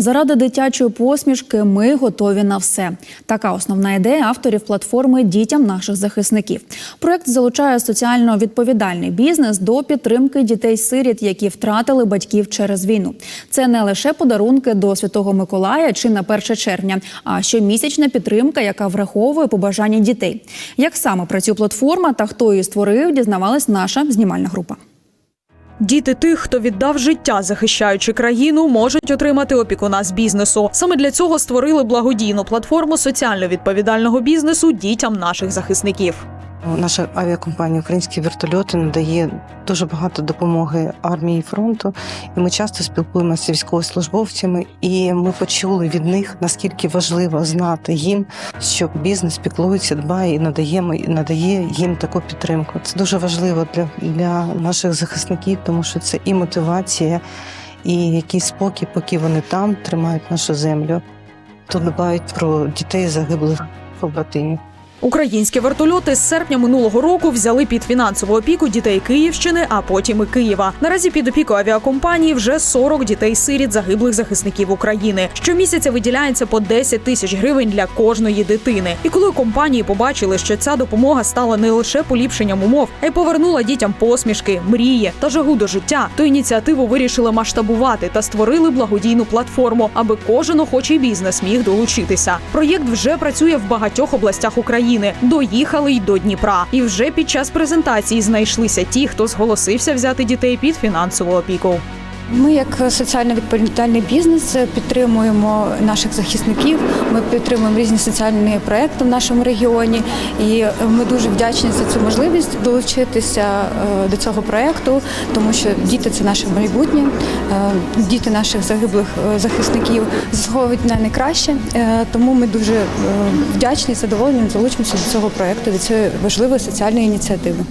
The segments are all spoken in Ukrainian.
Заради дитячої посмішки ми готові на все. Така основна ідея авторів платформи дітям наших захисників. Проект залучає соціально відповідальний бізнес до підтримки дітей-сиріт, які втратили батьків через війну. Це не лише подарунки до Святого Миколая чи на 1 червня, а щомісячна підтримка, яка враховує побажання дітей. Як саме працює платформа та хто її створив, дізнавалась наша знімальна група. Діти тих, хто віддав життя, захищаючи країну, можуть отримати опікуна з бізнесу. Саме для цього створили благодійну платформу соціально відповідального бізнесу дітям наших захисників. Наша авіакомпанія Українські вертольоти надає дуже багато допомоги армії фронту, і ми часто спілкуємося з військовослужбовцями. І ми почули від них наскільки важливо знати їм, що бізнес піклується, дбає і надає, надає їм таку підтримку. Це дуже важливо для, для наших захисників, тому що це і мотивація, і якийсь спокій, поки вони там тримають нашу землю. Тут дбають про дітей загиблих побратимів. Українські вертольоти з серпня минулого року взяли під фінансову опіку дітей Київщини, а потім і Києва. Наразі під опіку авіакомпанії вже 40 дітей-сиріт загиблих захисників України. Щомісяця виділяється по 10 тисяч гривень для кожної дитини. І коли компанії побачили, що ця допомога стала не лише поліпшенням умов, а й повернула дітям посмішки, мрії та жагу до життя, то ініціативу вирішили масштабувати та створили благодійну платформу, аби кожен охочий бізнес міг долучитися. Проєкт вже працює в багатьох областях України. Доїхали й до Дніпра. І вже під час презентації знайшлися ті, хто зголосився взяти дітей під фінансову опіку. Ми, як соціально відповідальний бізнес, підтримуємо наших захисників. Ми підтримуємо різні соціальні проекти в нашому регіоні, і ми дуже вдячні за цю можливість долучитися е, до цього проекту, тому що діти це наше майбутнє. Е, Діти наших загиблих е, захисників заслуговують на найкраще. Тому ми дуже вдячні і задоволені залучимося до цього проекту від цієї важливої соціальної ініціативи.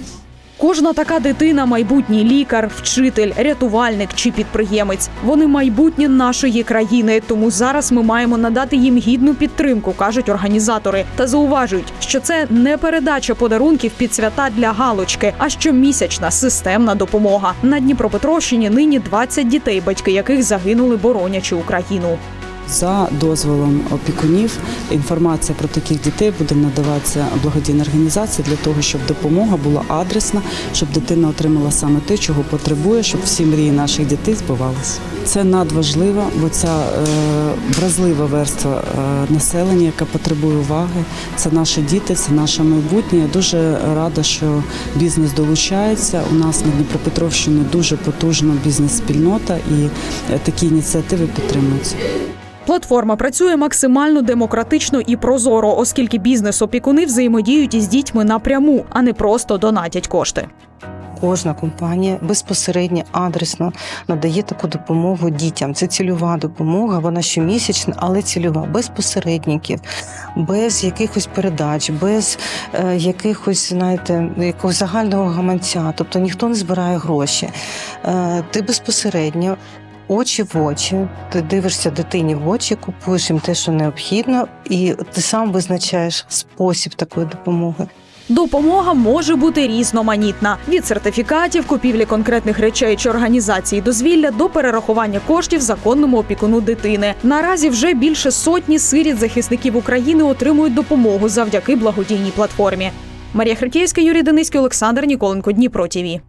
Кожна така дитина майбутній лікар, вчитель, рятувальник чи підприємець. Вони майбутнє нашої країни. Тому зараз ми маємо надати їм гідну підтримку, кажуть організатори. Та зауважують, що це не передача подарунків під свята для галочки, а щомісячна системна допомога. На Дніпропетровщині нині 20 дітей, батьки яких загинули, боронячи Україну. За дозволом опікунів інформація про таких дітей буде надаватися благодійній організації для того, щоб допомога була адресна, щоб дитина отримала саме те, чого потребує, щоб всі мрії наших дітей збувалися. Це надважливо, бо ця е, вразлива верства е, населення, яка потребує уваги. Це наші діти, це наше майбутнє. Я дуже рада, що бізнес долучається. У нас на Дніпропетровщині дуже потужна бізнес-спільнота, і е, такі ініціативи підтримуються. Платформа працює максимально демократично і прозоро, оскільки бізнес-опікуни взаємодіють із дітьми напряму, а не просто донатять кошти. Кожна компанія безпосередньо адресно надає таку допомогу дітям. Це цільова допомога, вона щомісячна, але цільова, без посередників, без якихось передач, без е, якихось, знаєте, якогось загального гаманця. Тобто ніхто не збирає гроші. Е, ти безпосередньо. Очі в очі, ти дивишся дитині в очі, купуєш їм те, що необхідно, і ти сам визначаєш спосіб такої допомоги. Допомога може бути різноманітна від сертифікатів, купівлі конкретних речей чи організації дозвілля до перерахування коштів законному опікуну дитини. Наразі вже більше сотні сиріт захисників України отримують допомогу завдяки благодійній платформі. Марія Хритєвська, Юрій Дениський, Олександр Ніколенко, Дніпро ТІВІ.